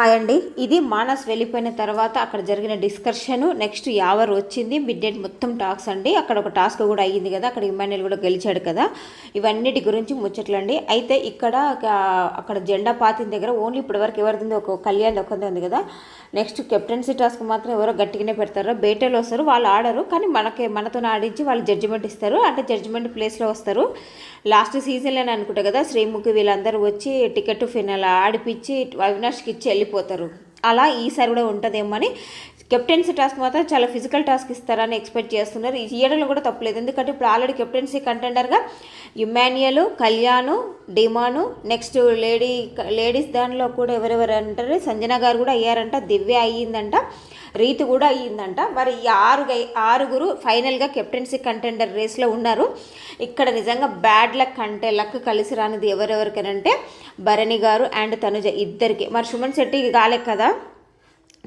Hi అండి ఇది మానస్ వెళ్ళిపోయిన తర్వాత అక్కడ జరిగిన డిస్కషన్ నెక్స్ట్ యావర్ వచ్చింది. మిడ్ నైట్ మొత్తం టాక్స్ అండి. అక్కడ ఒక టాస్క్ కూడా అయ్యింది కదా అక్కడ ఇమాన్యుల్ కూడా గెలిచాడు కదా. ఇవన్నిటి గురించి ముచ్చట్లండి. అయితే ఇక్కడ అక్కడ జెండా పాతిన దగ్గర ఓన్లీ ఇప్పటివరకు ఎవరిది ఒక కళ్యాణ్ ఒక్కదే ఉంది కదా. నెక్స్ట్ కెప్టెన్సీ టాస్క్ మాత్రం ఎవరో గట్టిగానే పెడతారు. బేటలో వస్తారు వాళ్ళు ఆడరు. కానీ మనకి మనతో ఆడించి వాళ్ళు జడ్జిమెంట్ ఇస్తారు. అంటే జడ్జిమెంట్ ప్లేస్లో వస్తారు. లాస్ట్ సీజన్లోనే అనుకుంటా కదా శ్రీముఖి వీళ్ళందరూ వచ్చి టికెట్ ఫినల్ ఆడిపించి అవినాష్కి ఇచ్చి వెళ్ళిపోతారు. అలా ఈసారి కూడా ఉంటుందేమో అని కెప్టెన్సీ టాస్క్ మాత్రం చాలా ఫిజికల్ టాస్క్ ఇస్తారని ఎక్స్పెక్ట్ చేస్తున్నారు. ఈ ఇయడంలో కూడా తప్పలేదు ఎందుకంటే ఇప్పుడు already captaincy కంటెండర్గా Emmanuel Kalyan Demon next lady ladies దానిలో కూడా ఎవరెవరు అంటారు? సంజన గారు కూడా అయ్యారంట. దివ్య అయ్యిందంట. రీతి కూడా అయ్యిందంట. మరి ఈ ఆరు ఆరుగురు ఫైనల్గా కెప్టెన్సీ కంటెండర్ రేస్లో ఉన్నారు. ఇక్కడ నిజంగా బ్యాడ్ లక్ అంటే లక్ కలిసి రానిది ఎవరెవరికనంటే భరణి గారు అండ్ తనుజ ఇద్దరికి. మరి సుమన్ శెట్టి కాలే కదా?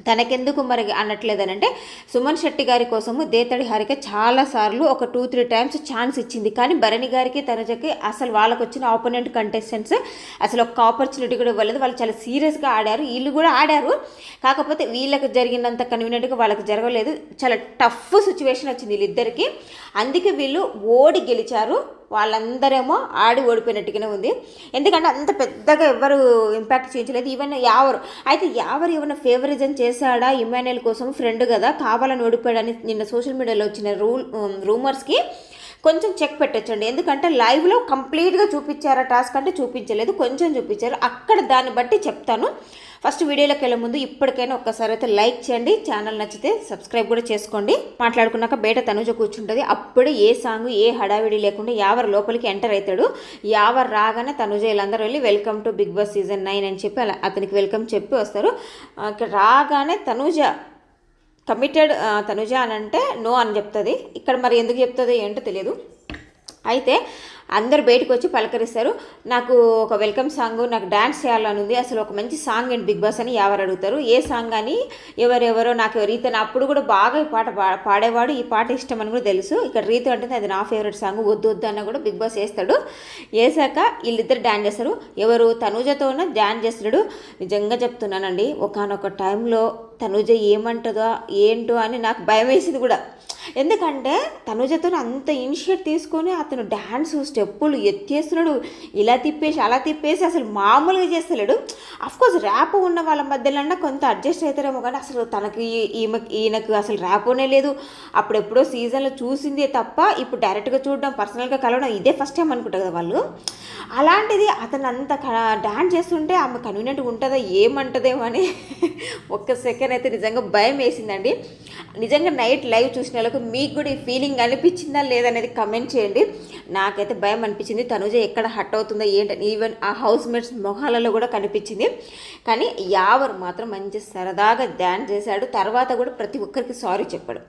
తనకెందుకు మరి అనట్లేదనంటే సుమన్ శెట్టి గారి కోసము దేతడి హారిక చాలాసార్లు ఒక టూ త్రీ టైమ్స్ ఛాన్స్ ఇచ్చింది. కానీ భరణి గారికి తనజకి అసలు వాళ్ళకు వచ్చిన ఆపోనెంట్ కంటెస్టెంట్స్ అసలు ఒక్క ఆపర్చునిటీ కూడా ఇవ్వలేదు. వాళ్ళు చాలా సీరియస్గా ఆడారు. వీళ్ళు కూడా ఆడారు. కాకపోతే వీళ్ళకి జరిగినంత కన్వీనియంట్గా వాళ్ళకి జరగలేదు. చాలా టఫ్ సిచ్యువేషన్ వచ్చింది వీళ్ళిద్దరికీ. అందుకే వీళ్ళు ఓడి గెలిచారు. వాళ్ళందరేమో ఆడి ఓడిపోయినట్టుగానే ఉంది. ఎందుకంటే అంత పెద్దగా ఎవ్వరు ఇంపాక్ట్ చేయించలేదు ఈవెన్ యావరు అయితే యావరు ఏమైనా ఫేవరిజం చేశాడా? ఇమాన్యుయల్ కోసం ఫ్రెండ్ కదా కావాలని ఓడిపోయాడని నిన్న సోషల్ మీడియాలో వచ్చిన రూల్ రూమర్స్కి కొంచెం చెక్ పెట్టచ్చండి. ఎందుకంటే లైవ్లో కంప్లీట్గా చూపించారా టాస్క్ అంటే చూపించలేదు. కొంచెం చూపించారు. అక్కడ దాన్ని బట్టి చెప్తాను. ఫస్ట్ వీడియోలోకి వెళ్ళే ముందు ఇప్పటికైనా ఒక్కసారి అయితే లైక్ చేయండి. ఛానల్ నచ్చితే సబ్స్క్రైబ్ కూడా చేసుకోండి. మాట్లాడుకున్నాక బయట తనుజ కూర్చుంటుంది. అప్పుడు ఏ సాంగ్ ఏ హడావిడి లేకుండా యావర్ లోపలికి ఎంటర్ అవుతాడు యావర్ రాగానే తనుజ వీళ్ళందరూ వెళ్ళి welcome to Bigg Boss season nine అని చెప్పి అలా అతనికి వెల్కమ్ చెప్పి వస్తారు. ఇక్కడ రాగానే తనుజ కమిటెడ్ తనుజ అని అంటే నో అని చెప్తుంది. ఇక్కడ మరి ఎందుకు చెప్తుంది ఏంటో తెలియదు. అయితే అందరు బయటకు వచ్చి పలకరిస్తారు. నాకు ఒక వెల్కమ్ సాంగ్ నాకు డ్యాన్స్ చేయాలని ఉంది. అసలు ఒక మంచి సాంగ్ అండ్ బిగ్ బాస్ అని ఎవరు అడుగుతారు? ఏ సాంగ్ అని ఎవరెవరో నాకు రీతన్ అప్పుడు కూడా బాగా ఈ పాట పా- పాడేవాడు. ఈ పాట ఇష్టం అని కూడా తెలుసు. ఇక్కడ రీతు అంటే అది నా ఫేవరెట్ సాంగ్ వద్దు వద్దు అన్న కూడా బిగ్ బాస్ వేస్తాడు వేసాక వీళ్ళిద్దరు డ్యాన్స్ చేస్తారు. ఎవరు తనుజతోన డ్యాన్స్ చేస్తాడు నిజంగా చెప్తున్నానండి ఒకనొక టైంలో తనుజ ఏమంటుందో ఏంటో అని నాకు భయం వేసింది కూడా. ఎందుకంటే తనుజతో అంత ఇనిషియేట్ తీసుకొని అతను డ్యాన్స్ స్టెప్పులు ఎత్తేస్తున్నాడు. ఇలా తిప్పేసి అలా తిప్పేసి అసలు మామూలుగా చేస్తలేడు. కోర్స్ ర్యాప్ ఉన్న వాళ్ళ మధ్యలో కొంత అడ్జస్ట్ అవుతారేమో కానీ అసలు తనకి ఈమె ఈయనకు అసలు ర్యాపోనే లేదు. అప్పుడెప్పుడో సీజన్లో చూసిందే తప్ప ఇప్పుడు డైరెక్ట్గా చూడడం పర్సనల్గా కలవడం ఇదే ఫస్ట్ టైం అనుకుంటా కదా వాళ్ళు. అలాంటిది అతను అంత డాన్స్ చేస్తుంటే ఆమె కన్వీనియంట్గా ఉంటుందా ఏమంటుందేమో అని ఒక్క సెకండ్ అయితే నిజంగా భయం వేసిందండి. నిజంగా నైట్ లైవ్ చూసిన వాళ్ళకు మీకు కూడా ఈ ఫీలింగ్ అనిపించిందా లేదనేది కమెంట్ చేయండి. నాకైతే భయం అనిపించింది. తనుజ ఎక్కడ హట్ అవుతుందో ఏంటని ఈవెన్ ఆ హౌస్ మేట్స్ మొహాలలో కూడా కనిపించింది. కానీ యావర్ మాత్రం మంచి సరదాగా ధ్యాన్ చేశాడు. తర్వాత కూడా ప్రతి ఒక్కరికి సారీ చెప్పాడు.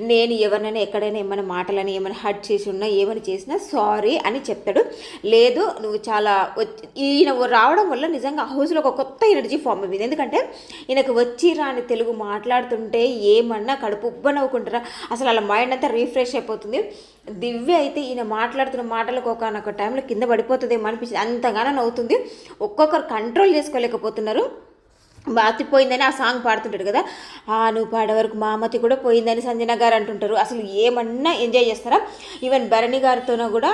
నేను ఎవరినైనా ఎక్కడైనా ఏమైనా మాటలని ఏమైనా హట్ చేసి ఉన్నా ఏమైనా చేసినా సారీ అని చెప్తాడు లేదు నువ్వు చాలా వచ్చి- ఈయన రావడం వల్ల నిజంగా హౌస్లో ఒక కొత్త ఎనర్జీ ఫామ్ అయింది ఎందుకంటే ఈయనకు వచ్చి రాని తెలుగు మాట్లాడుతుంటే ఏమన్నా కడుపు ఉబ్బ నవ్వుకుంటారా అసలు అలా మైండ్ అంతా రీఫ్రెష్ అయిపోతుంది. దివ్య అయితే ఈయన మాట్లాడుతున్న మాటలకు ఒకనొక టైంలో కింద పడిపోతుందేమో అనిపించింది అంతగానో నవ్వుతుంది. ఒక్కొక్కరు కంట్రోల్ చేసుకోలేకపోతున్నారు. బాతిపోయిందని ఆ సాంగ్ పాడుతుంటాడు కదా. ఆ నువ్వు పాడే వరకు మా అమ్మతి కూడా పోయిందని సంజన గారు అంటుంటారు. అసలు ఏమన్నా ఎంజాయ్ చేస్తారా? ఈవెన్ భరణి గారితోనూ కూడా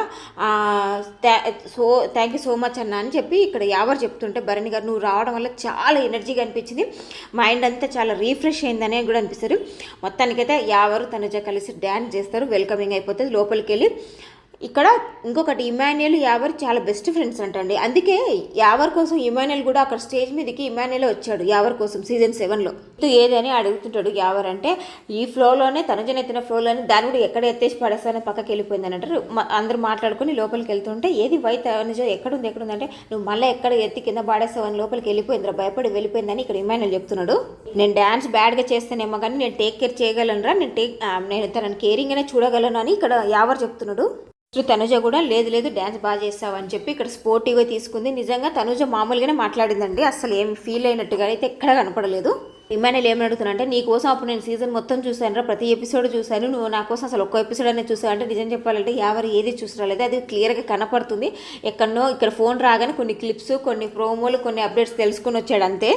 so thank you so much అన్న అని చెప్పి ఇక్కడ యావర్ చెప్తుంటే భరణి గారు నువ్వు రావడం వల్ల చాలా ఎనర్జీగా అనిపించింది. మైండ్ అంతా చాలా రీఫ్రెష్ అయిందని కూడా అనిపిస్తారు. మొత్తానికైతే యావరు తనుజ కలిసి డ్యాన్స్ చేస్తారు. వెల్కమింగ్ అయిపోతుంది. లోపలికి వెళ్ళి ఇక్కడ ఇంకొకటి ఇమాన్యుయల్ యావర్ చాలా బెస్ట్ ఫ్రెండ్స్ అంటండి. అందుకే యావర్ కోసం ఇమాన్యుయల్ కూడా అక్కడ స్టేజ్ మీదకి ఇమాన్యుయల్ వచ్చాడు యావర్ కోసం సీజన్ సెవెన్లో ఏదని అడుగుతుంటాడు యావర్ అంటే ఈ ఫ్లోలోనే తనుజన ఎత్తిన ఫ్లోలోనే దాన్ని కూడా ఎక్కడ ఎత్తేసి పడేస్తానని పక్కకి వెళ్ళిపోయిందని అంటారు. అందరూ మాట్లాడుకుని లోపలికి వెళ్తుంటే ఏది వై తనుజ ఎక్కడుంది ఎక్కడుంది అంటే నువ్వు మళ్ళీ ఎక్కడ ఎత్తి కింద పాడేస్తావని లోపలికి వెళ్ళిపోయిందిరా భయపడి వెళ్ళిపోయిందని ఇక్కడ ఇమాన్యుయల్ చెప్తున్నాడు. నేను డ్యాన్స్ బ్యాడ్గా చేస్తానేమో కానీ నేను టేక్ కేర్ చేయగలనురా నేను టేక్ నేను తనని కేరింగ్గానే చూడగలను అని ఇక్కడ యావర్ చెప్తున్నాడు. తనుజ కూడా లేదు లేదు డ్యాన్స్ బాగా చేస్తావని చెప్పి ఇక్కడ స్పోర్టివ్గా తీసుకుంది. నిజంగా తనుజ మామూలుగానే మాట్లాడిందండి. అసలు ఏం ఫీల్ అయినట్టుగా అయితే ఎక్కడ కనపడలేదు. ఇమానుయల్ ఏమని అడుగుతున్నా అంటే నీ కోసం అప్పుడు నేను సీజన్ మొత్తం చూశానురా ప్రతి ఎపిసోడ్ చూశాను. నువ్వు నా కోసం అసలు ఒక్క ఎపిసోడ్ అనేది చూసావు? అంటే నిజం చెప్పాలంటే ఎవరు ఏది చూసిరాలేదు అది క్లియర్గా కనపడుతుంది. ఎక్కడనో ఇక్కడ ఫోన్ రాగానే కొన్ని క్లిప్స్ కొన్ని ప్రోమోలు కొన్ని అప్డేట్స్ తెలుసుకొని వచ్చాడు అంతే.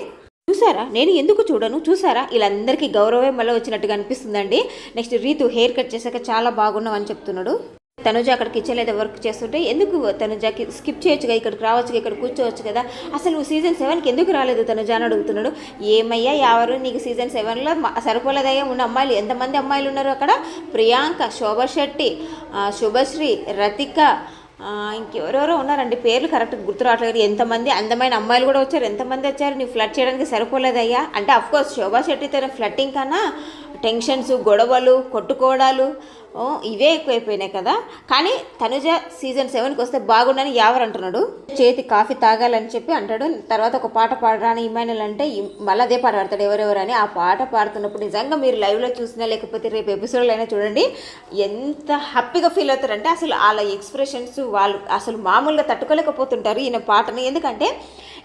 చూసారా? నేను ఎందుకు చూడను? చూసారా? వీళ్ళందరికీ గౌరవం మళ్ళీ వచ్చినట్టుగా అనిపిస్తుందండి. నెక్స్ట్ రీతు హెయిర్ కట్ చేశాక చాలా బాగున్నావు అని చెప్తున్నాడు. తనుజ అక్కడ కిచెన్ లేదా వర్క్ చేస్తుంటే ఎందుకు తనుజకి స్కిప్ చేయొచ్చుగా ఇక్కడికి రావచ్చు ఇక్కడ కూర్చోవచ్చు కదా? అసలు నువ్వు సీజన్ సెవెన్కి ఎందుకు రాలేదు తనుజ అని అడుగుతున్నాడు. ఏమయ్యా ఎవరు నీకు సీజన్ సెవెన్లో సరిపోలేదయ్యా ఉన్న అమ్మాయిలు? ఎంతమంది అమ్మాయిలు ఉన్నారు అక్కడ? ప్రియాంక శోభ శెట్టి శుభశ్రీ రతిక ఇంకెవరెవరో ఉన్నారండి? పేర్లు కరెక్ట్ గుర్తు రావట్లేదు. ఎంతమంది అందమైన అమ్మాయిలు కూడా వచ్చారు. ఎంతమంది వచ్చారు? నీ ఫ్లడ్ చేయడానికి సరిపోలేదయ్యా? అంటే అఫ్కోర్స్ శోభా శెట్టితో ఫ్లట్టింగ్ కన్నా టెన్షన్స్ గొడవలు కొట్టుకోవడాలు ఇవే ఎక్కువైపోయినాయి కదా. కానీ తనుజ సీజన్ సెవెన్కి వస్తే బాగుండని యావర్ అంటున్నాడు. చేతి కాఫీ తాగాలని చెప్పి అంటాడు. తర్వాత ఒక పాట పాడరాని ఇమానుల్ అంటే మళ్ళీ అదే పాట పాడతాడు ఎవరెవరు అని. ఆ పాట పాడుతున్నప్పుడు నిజంగా మీరు లైవ్లో చూసినా లేకపోతే రేపు ఎపిసోడ్లో అయినా చూడండి. ఎంత హ్యాపీగా ఫీల్ అవుతారంటే అసలు వాళ్ళ ఎక్స్ప్రెషన్స్ వాళ్ళు అసలు మామూలుగా తట్టుకోలేకపోతుంటారు ఈయన పాటని. ఎందుకంటే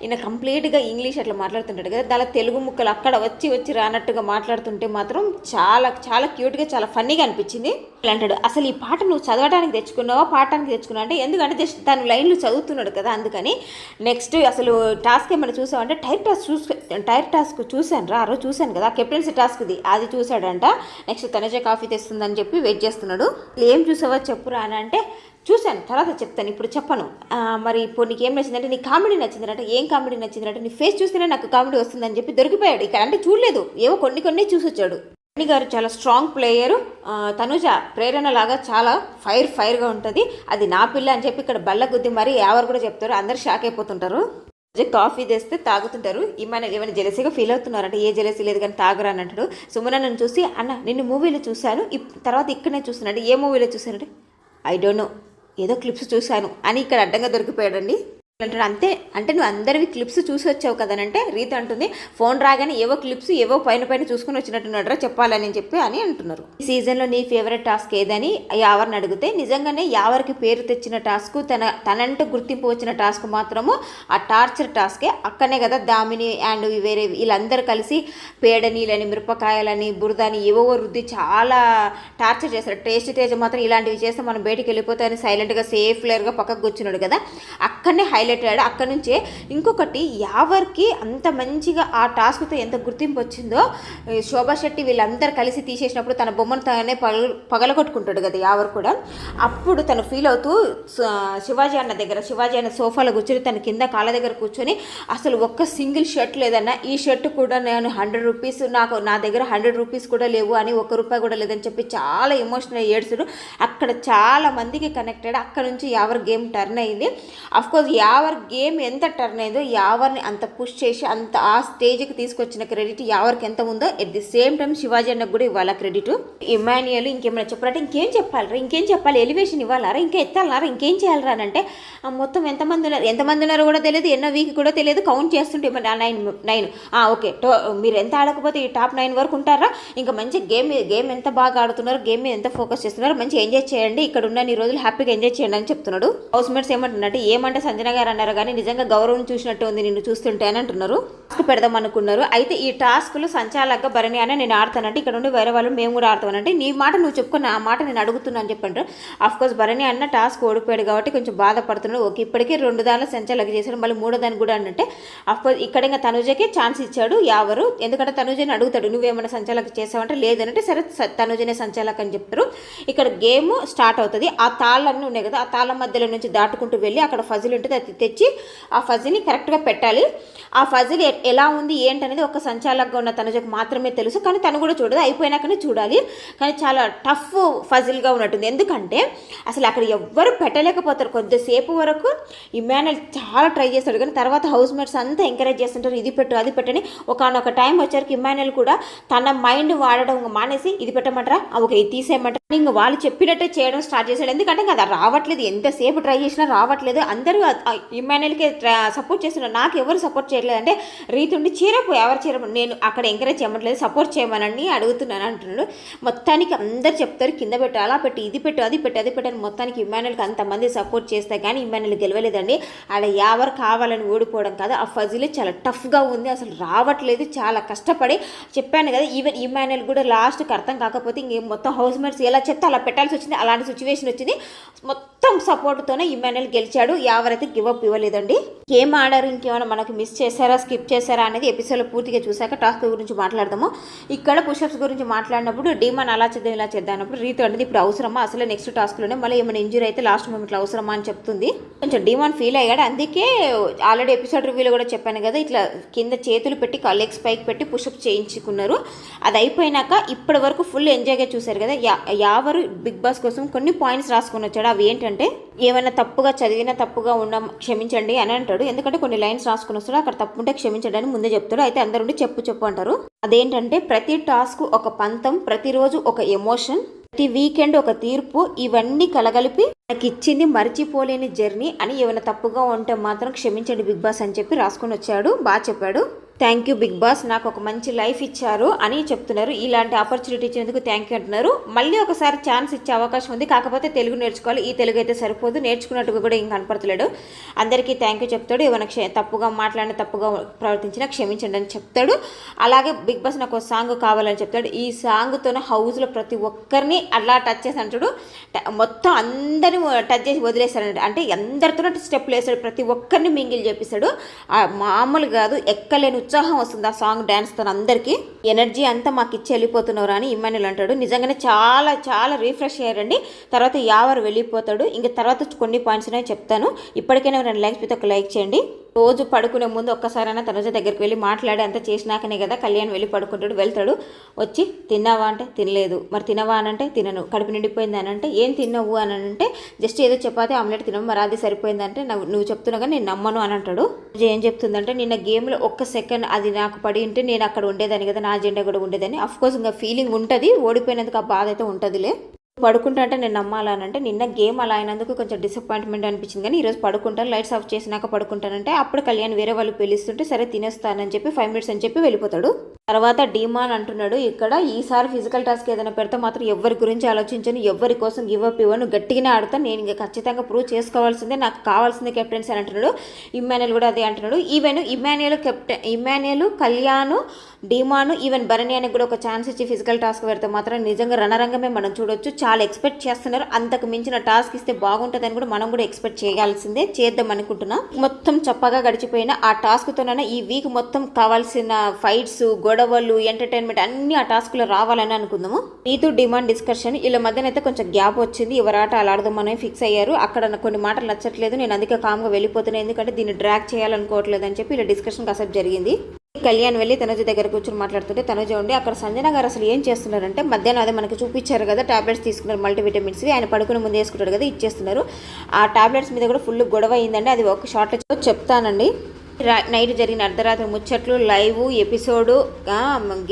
ఈయన కంప్లీట్గా ఇంగ్లీష్ అట్లా మాట్లాడుతుంటాడు కదా. దాని తెలుగు ముక్కలు అక్కడ వచ్చి వచ్చి రానట్టుగా మాట్లాడుతుంటే మాత్రం చాలా చాలా క్యూట్గా చాలా ఫన్నీగా అనిపించింది. అంటాడు అసలు ఈ పాట నువ్వు చదవడానికి తెచ్చుకున్నావా? పాడటానికి తెచ్చుకున్నావు? అంటే ఎందుకంటే జస్ట్ తను లైన్లు చదువుతున్నాడు కదా అందుకని నెక్స్ట్ అసలు టాస్క్ ఏమైనా చూసావంటే టైర్ టాస్క్ చూసు టైర్ టాస్క్ చూశాను రా ఆ రోజు చూశాను కదా కెప్టెన్సీ టాస్క్ది అది చూశాడంట. నెక్స్ట్ తనజే కాఫీ తెస్తుందని చెప్పి వెయిట్ చేస్తున్నాడు. ఏం చూసావో చెప్పురా అని అంటే చూశాను తర్వాత చెప్తాను ఇప్పుడు చెప్పను. మరి ఇప్పుడు నీకు ఏం నచ్చిందంటే నీ కామెడీ నచ్చిందంటే ఏం కామెడీ నచ్చిందంటే నీ ఫేస్ చూస్తేనే నాకు కామెడీ వస్తుందని చెప్పి దొరికిపోయాడు ఇక్కడ. అంటే చూడలేదు ఏవో కొన్ని కొన్ని చూసొచ్చాడు. రాణి గారు చాలా స్ట్రాంగ్ ప్లేయరు. తనుజ ప్రేరణ లాగా చాలా ఫైర్ ఫైర్గా ఉంటుంది. అది నా పిల్ల అని చెప్పి ఇక్కడ బల్ల గుద్ది మరి ఎవరు కూడా చెప్తారు. అందరు షాక్ అయిపోతుంటారు. కాఫీ తెస్తే తాగుతుంటారు. ఏమైనా ఏమైనా జెలసీగా ఫీల్ అవుతున్నారంటే ఏ జెలసీ లేదు కానీ తాగరా అని అంటాడు. సుమన నన్ను చూసి అన్న నిన్ను మూవీలో చూశాను. ఇప్ తర్వాత ఇక్కడనే చూస్తున్నాడు ఏ మూవీలో చూశానంటే? ఐ డోంట్ నో ఏదో క్లిప్స్ చూశాను. అని ఇక్కడ అడ్డంగా దొరికిపోయాడండి. అంటాడు అంతే అంటే నువ్వు అందరివి క్లిప్స్ చూసి వచ్చావు కదనంటే రీత అంటుంది. ఫోన్ రాగానే ఏవో క్లిప్స్ ఏవో పైన పైన చూసుకుని వచ్చినట్టున్నాడరా చెప్పాలని చెప్పి అని అంటున్నారు. ఈ సీజన్లో నీ ఫేవరెట్ టాస్క్ ఏదని యావర్ని అడిగితే నిజంగానే యావర్కి పేరు తెచ్చిన టాస్క్ తన తనంటూ గుర్తింపు వచ్చిన టాస్క్ మాత్రము ఆ టార్చర్ టాస్కే. అక్కనే కదా దామిని అండ్ వేరే వీళ్ళందరూ కలిసి పేడ నీళ్ళని మిరపకాయలని బురదని ఏవో రుద్ది చాలా టార్చర్ చేస్తారు. టేస్ట్ తేజ మాత్రం ఇలాంటివి చేస్తే మనం బయటికి వెళ్ళిపోతాయని సైలెంట్గా సేఫ్ లేయర్గా పక్కకు కూర్చున్నాడు కదా. అక్కడనే హైలైట్ అయ్యాడు. అక్కడ నుంచే ఇంకొకటి యావర్కి అంత మంచిగా ఆ టాస్క్తో ఎంత గుర్తింపు వచ్చిందో శోభా శెట్టి వీళ్ళందరూ కలిసి తీసేసినప్పుడు తన బొమ్మను తనే పగల పగలగొట్టుకుంటాడు కదా యావర్ కూడా. అప్పుడు తను ఫీల్ అవుతూ శివాజీ అన్న దగ్గర శివాజీ అన్న సోఫాలో కూర్చొని తన కింద కాళ్ళ దగ్గర కూర్చొని అసలు ఒక్క సింగిల్ షర్ట్ లేదన్నా ఈ షర్ట్ కూడా నేను హండ్రెడ్ రూపీస్ నాకు నా దగ్గర హండ్రెడ్ రూపీస్ కూడా లేవు అని ఒక్క రూపాయి కూడా లేదని చెప్పి చాలా ఎమోషనల్ ఏడ్చుడు అక్కడ చాలా మందికి కనెక్ట్ అయ్యాడు. అక్కడ నుంచి యావర్ గేమ్ టర్న్ అయింది. అఫ్కోర్స్ యావర్ గేమ్ ఎంత టర్న్ అయిందో యావర్ని అంత పుష్ చేసి అంత ఆ స్టేజ్కి తీసుకొచ్చిన క్రెడిట్ యావర్కి ఎంత ఉందో at the same time Shivaji అన్నకు కూడా ఇవ్వాలి క్రెడిట్ ఇమాన్యుయల్ ఇంకేమైనా చెప్పాలంటే ఇంకేం చెప్పాలరా? ఇంకేం చెప్పాలి? ఎలివేషన్ ఇవ్వాలరా? ఇంకా ఎత్తాలరా? ఇంకేం చేయాలరా అని అంటే మొత్తం ఎంతమంది ఉన్నారు? ఎంతమంది ఉన్నారో కూడా తెలియదు ఎన్నో వీక్ కూడా తెలియదు కౌంట్ చేస్తుంటే మరి నైన్ నైన్ ఓకే టో మీరు ఎంత ఆడకపోతే ఈ టాప్ నైన్ వరకు ఉంటారా? ఇంకా మంచి గేమ్ గేమ్ ఎంత బాగా ఆడుతున్నారు? గేమ్ మీద ఎంత ఫోకస్ చేస్తున్నారు? మంచి ఎంజాయ్ చేయండి. ఇక్కడ ఉన్న ఈ రోజులు హ్యాపీగా ఎంజాయ్ చేయండి అని చెప్తున్నాడు. హౌస్ మేట్స్ ఏమంటున్నట్టు ఏమంటే సంజన గారు అన్నారు కానీ నిజంగా గౌరవం చూసినట్టు ఉంది. నిన్ను చూస్తుంటే అని అంటున్నారు. టాస్క్ పెడదాం అనుకున్నారు. అయితే ఈ టాస్క్లు సంచాలక భరణి అని నేను ఆడతానంటే ఇక్కడ ఉండి వేరే వాళ్ళు మేము కూడా ఆడతామనంటే నీ మాట నువ్వు చెప్పుకొని ఆ మాట నేను అడుగుతున్నా అని చెప్పంటారు. కోర్స్ భరణి అన్న టాస్క్ ఓడిపోయాడు కాబట్టి కొంచెం బాధపడుతున్నాడు. ఓకే ఇప్పటికే రెండు దానిలో సంచాలక చేశాడు. మళ్ళీ మూడో దానికి కూడా అంటే అఫ్ కోర్స్ ఇక్కడ ఇంకా తనుజకి ఛాన్స్ ఇచ్చాడు యావరు ఎందుకంటే తనుజని అడుగుతాడు. నువ్వేమైనా సంచాలక చేసావంటే లేదనంటే సరే స- తనుజనే సంచాలక అని చెప్తారు. ఇక్కడ గేమ్ స్టార్ట్ అవుతుంది. ఆ తాళ్ళన్నీ ఉన్నాయి కదా ఆ తాళ్ళ మధ్యలో నుంచి దాటుకుంటూ వెళ్ళి అక్కడ ఫజిల్ ఉంటుంది. అది తెచ్చి ఆ ఫజిల్ని కరెక్ట్గా పెట్టాలి. ఆ ఫజిల్ ఎలా ఉంది ఏంటనేది ఒక సంచాలకంగా ఉన్న తనుజకు మాత్రమే తెలుసు. కానీ తను కూడా చూడదు అయిపోయినాకనే చూడాలి. కానీ చాలా టఫ్ ఫజిల్గా ఉన్నట్టుంది. ఎందుకంటే అసలు అక్కడ ఎవ్వరు పెట్టలేకపోతారు. కొద్దిసేపు వరకు ఇమానుయల్ చాలా ట్రై చేస్తాడు. కానీ తర్వాత హౌస్ మేట్స్ అంతా ఎంకరేజ్ చేస్తుంటారు. ఇది పెట్టు అది పెట్టని ఒకనొక టైం వచ్చరికి ఇమానుయల్ కూడా తన మైండ్ వాడడం మానేసి ఇది పెట్టమంటారా? ఒక ఓకే ఇది తీసేయమంటారా? ఇంకా వాళ్ళు చెప్పినట్టే చేయడం స్టార్ట్ చేశాడు. ఎందుకంటే అది రావట్లేదు. ఎంతసేపు ట్రై చేసినా రావట్లేదు. అందరూ ఇమానుయల్కి సపోర్ట్ చేస్తున్నారు. నాకు ఎవరు సపోర్ట్ చేయట్లేదు అంటే రీతుండి చీరపు ఎవరు చీర నేను అక్కడ ఎంకరేజ్ చేయమట్లేదు. సపోర్ట్ చేయమనని అడుగుతున్నాను అంటున్నాడు. మొత్తానికి అందరు చెప్తారు కింద పెట్టు అలా పెట్టు ఇది పెట్టు అది పెట్టు అది పెట్టు అని మొత్తానికి ఇమానుయల్కి అంతమంది సపోర్ట్ చేస్తే కానీ ఇమ్మాన్యుల్ గెలవలేదండి. ఆడ ఎవరు కావాలని ఓడిపోవడం కాదు. ఆ ఫజిల్ చాలా టఫ్గా ఉంది. అసలు రావట్లేదు. చాలా కష్టపడి చెప్పాను కదా ఈవెన్ ఇమ్మాన్యుల్ కూడా లాస్ట్కి అర్థం కాకపోతే ఇంక మొత్తం హౌస్ మేట్స్ ఎలా చెప్తే అలా పెట్టాల్సి వచ్చింది అలాంటి సిచ్యువేషన్ వచ్చింది. మొత్తం సపోర్ట్తోనే ఇమాన్యుల్ గెలిచాడు. ఎవరైతే గివప్ ఇవ్వలేదండి. ఏం ఆర్డర్ ఇంకేమైనా మనకు మిస్ చేశారా స్కిప్ చేశారా అనేది ఎపిసోడ్ పూర్తిగా చూసాక టాస్క్ గురించి మాట్లాడదాము. ఇక్కడ పుషప్స్ గురించి మాట్లాడినప్పుడు డీమాన్ అలా చేద్దాం ఇలా చేద్దాం అన్నప్పుడు రీతు అనేది ఇప్పుడు అవసరమా? అసలు నెక్స్ట్ టాస్క్లోనే మళ్ళీ ఏమైనా ఇంజురీ అయితే లాస్ట్ మూమెంట్లో అవసరమా అని చెప్తుంది. కొంచెం డీమాన్ ఫీల్ అయ్యాడు. అందుకే ఆల్రెడీ ఎపిసోడ్ రివ్యూలో కూడా చెప్పాను కదా ఇట్లా కింద చేతులు పెట్టి లెగ్స్ పైకి పెట్టి పుషప్ చేయించుకున్నారు. అది అయిపోయినాక ఇప్పటి వరకు ఫుల్ ఎంజాయ్గా చూశారు కదా యా యావరు బిగ్ బాస్ కోసం కొన్ని పాయింట్స్ రాసుకొని వచ్చాడు. అవి ఏంటంటే ఏమైనా తప్పుగా చదివినా తప్పుగా ఉన్న క్షమించండి అని అంటాడు. ఎందుకంటే కొన్ని లైన్స్ రాసుకుని వస్తాడు. అక్కడ తప్పు ఉంటే ముందే చెప్తాడు. అయితే అందరుండి చెప్పు చెప్పు అంటారు. అదేంటంటే ప్రతి టాస్క్ ఒక పంతం ప్రతిరోజు ఒక ఎమోషన్ ప్రతి వీకెండ్ ఒక తీర్పు ఇవన్నీ కలగలిపి నాకు ఇచ్చింది మర్చిపోలేని జర్నీ అని ఏమైనా తప్పుగా ఉంటే మాత్రం క్షమించండి బిగ్ బాస్ అని చెప్పి రాసుకొని వచ్చాడు. బాగా చెప్పాడు. థ్యాంక్ యూ బిగ్ బాస్ నాకు ఒక మంచి లైఫ్ ఇచ్చారు అని చెప్తున్నారు. ఇలాంటి ఆపర్చునిటీ ఇచ్చినందుకు థ్యాంక్ యూ అంటున్నారు. మళ్ళీ ఒకసారి ఛాన్స్ ఇచ్చే అవకాశం ఉంది. కాకపోతే తెలుగు నేర్చుకోవాలి. ఈ తెలుగు అయితే సరిపోదు. నేర్చుకున్నట్టుగా కూడా ఇంకా కనపడతలేడు. అందరికీ థ్యాంక్ యూ చెప్తాడు. ఏమైనా క్షే తప్పుగా మాట్లాడిన తప్పుగా ప్రవర్తించినా క్షమించండి అని చెప్తాడు. అలాగే బిగ్ బాస్ నాకు ఒక సాంగ్ కావాలని చెప్తాడు. ఈ సాంగ్తోనే హౌస్లో ప్రతి ఒక్కరిని అలా టచ్ చేసి అంటాడు ట- మొత్తం అందరిని టచ్ చేసి వదిలేస్తాడు అంటే అందరితో స్టెప్లు వేస్తాడు ప్రతి ఒక్కరిని మింగిల్ చేపిస్తాడు. మామూలు కాదు. ఎక్కలేను ఉత్సాహం వస్తుంది ఆ సాంగ్ డ్యాన్స్తో అందరికీ. ఎనర్జీ అంతా మాకు ఇచ్చి వెళ్ళిపోతున్నారు అని ఇమ్మాన్యుల్ అంటాడు. నిజంగానే చాలా చాలా రీఫ్రెష్ అయ్యారండి. తర్వాత యావరు వెళ్ళిపోతాడు. ఇంకా తర్వాత కొన్ని పాయింట్స్ అనేవి చెప్తాను. ఇప్పటికైనా రెండు లైక్స్ అయితే ఒక లైక్ చేయండి. రోజు పడుకునే ముందు ఒక్కసారైనా తనుజ దగ్గరికి వెళ్ళి మాట్లాడి అంత చేసినాకనే కదా కళ్యాణ్ వెళ్ళి పడుకుంటాడు వెళ్తాడు వచ్చి తిన్నావా అంటే తినలేదు. మరి తినవా అని అంటే తినను. కడుపు నిండిపోయింది అని అంటే ఏం తిన్నావు అని అంటే జస్ట్ ఏదో చపాతి ఆమ్లెట్ తినవు మరి అది సరిపోయిందంటే నువ్వు చెప్తున్నా చెప్తున్నావు కానీ నేను నమ్మను అని అంటాడు. ఏం చెప్తుందంటే నిన్న గేమ్లో ఒక్క సెకండ్ అది నాకు పడి ఉంటే నేను అక్కడ ఉండేదాన్ని కదా నా జెండా కూడా ఉండేదని అఫ్కోర్స్ ఇంకా ఫీలింగ్ ఉంటుంది ఓడిపోయినందుకు ఆ బాధ అయితే ఉంటుందిలే. పడుకుంటా అంటే నేను నమ్మాలనంటే నిన్న గేమ్ అలా అయినందుకు కొంచెం డిసప్పాయింట్మెంట్ అనిపించింది. కానీ ఈరోజు పడుకుంటాను లైట్స్ ఆఫ్ చేసినాక పడుకుంటానంటే అప్పుడు కళ్యాణ్ వేరే వాళ్ళు పిలుస్తుంటే సరే తినేస్తానని చెప్పి ఫైవ్ మినిట్స్ అని చెప్పి వెళ్ళిపోతాడు. తర్వాత డిమాన్ అంటున్నాడు ఇక్కడ ఈసారి ఫిజికల్ టాస్క్ ఏదైనా పెడితే మాత్రం ఎవరి గురించి ఆలోచించను ఎవరి కోసం గివ్ ఇవ్వను గట్టిగానే ఆడుతాను నేను ఇంకా ఖచ్చితంగా ప్రూవ్ చేసుకోవాల్సిందే నాకు కావాల్సిందే కెప్టెన్స్ అని అంటున్నాడు. ఇమ్మాన్యుల్ కూడా అదే అంటున్నాడు. Even Emmanuel captain Emmanuel Kalyan Demon even Bharani అని కూడా ఒక ఛాన్స్ ఇచ్చి ఫిజికల్ టాస్క్ పెడితే మాత్రం నిజంగా రణరంగమే మనం చూడొచ్చు. చాలా ఎక్స్పెక్ట్ చేస్తున్నారు. అంతకు మించిన టాస్క్ ఇస్తే బాగుంటుందని కూడా మనం కూడా ఎక్స్పెక్ట్ చేయాల్సిందే. చేద్దాం అనుకుంటున్నా. మొత్తం చప్పగా గడిచిపోయిన ఆ టాస్క్తోనైనా ఈ వీక్ మొత్తం కావాల్సిన ఫైట్స్ గొడవలు ఎంటర్టైన్మెంట్ అన్ని ఆ టాస్క్లో రావాలని అనుకుందాము. Neetu demand discussion. ఇలా మధ్యన అయితే కొంచెం గ్యాప్ వచ్చింది. ఎవరాట ఆట అలా ఆడదామని ఫిక్స్ అయ్యారు. అక్కడ కొన్ని మాటలు నచ్చట్లేదు. నేను అందుకే కామ్గా వెళ్ళిపోతున్నాను ఎందుకంటే దీన్ని డ్రాక్ చేయాలనుకోవట్లేదు అని చెప్పి ఇలా డిస్కషన్ కాసేపు జరిగింది. కళ్యాణ్ వెళ్ళి తనుజ దగ్గర కూర్చొని మాట్లాడుతుంటే తనుజ ఉండి అక్కడ సంజన గారు అసలు ఏం చేస్తున్నారంటే మధ్యాహ్నం అదే మనకి చూపించారు కదా టాబ్లెట్స్ తీసుకున్నారు మల్టీవిటమిన్స్ ఆయన పడుకునే ముందు వేసుకుంటారు కదా ఇచ్చేస్తున్నారు. ఆ టాబ్లెట్స్ మీద కూడా ఫుల్ గొడవ అయిందండి. అది ఒక షార్ట్లో చెప్తానండి. నైట్ జరిగిన అర్ధరాత్రి ముచ్చట్లు లైవ్ ఎపిసోడు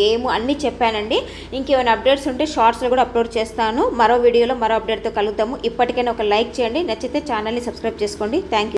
గేమ్ అన్నీ చెప్పానండి. ఇంకేమైనా అప్డేట్స్ ఉంటే షార్ట్స్లో కూడా అప్లోడ్ చేస్తాను. మరో వీడియోలో మరో అప్డేట్తో కలుగుతాము ఇప్పటికైనా ఒక లైక్ చేయండి. నచ్చితే ఛానల్ని సబ్స్క్రైబ్ చేసుకోండి. Thank you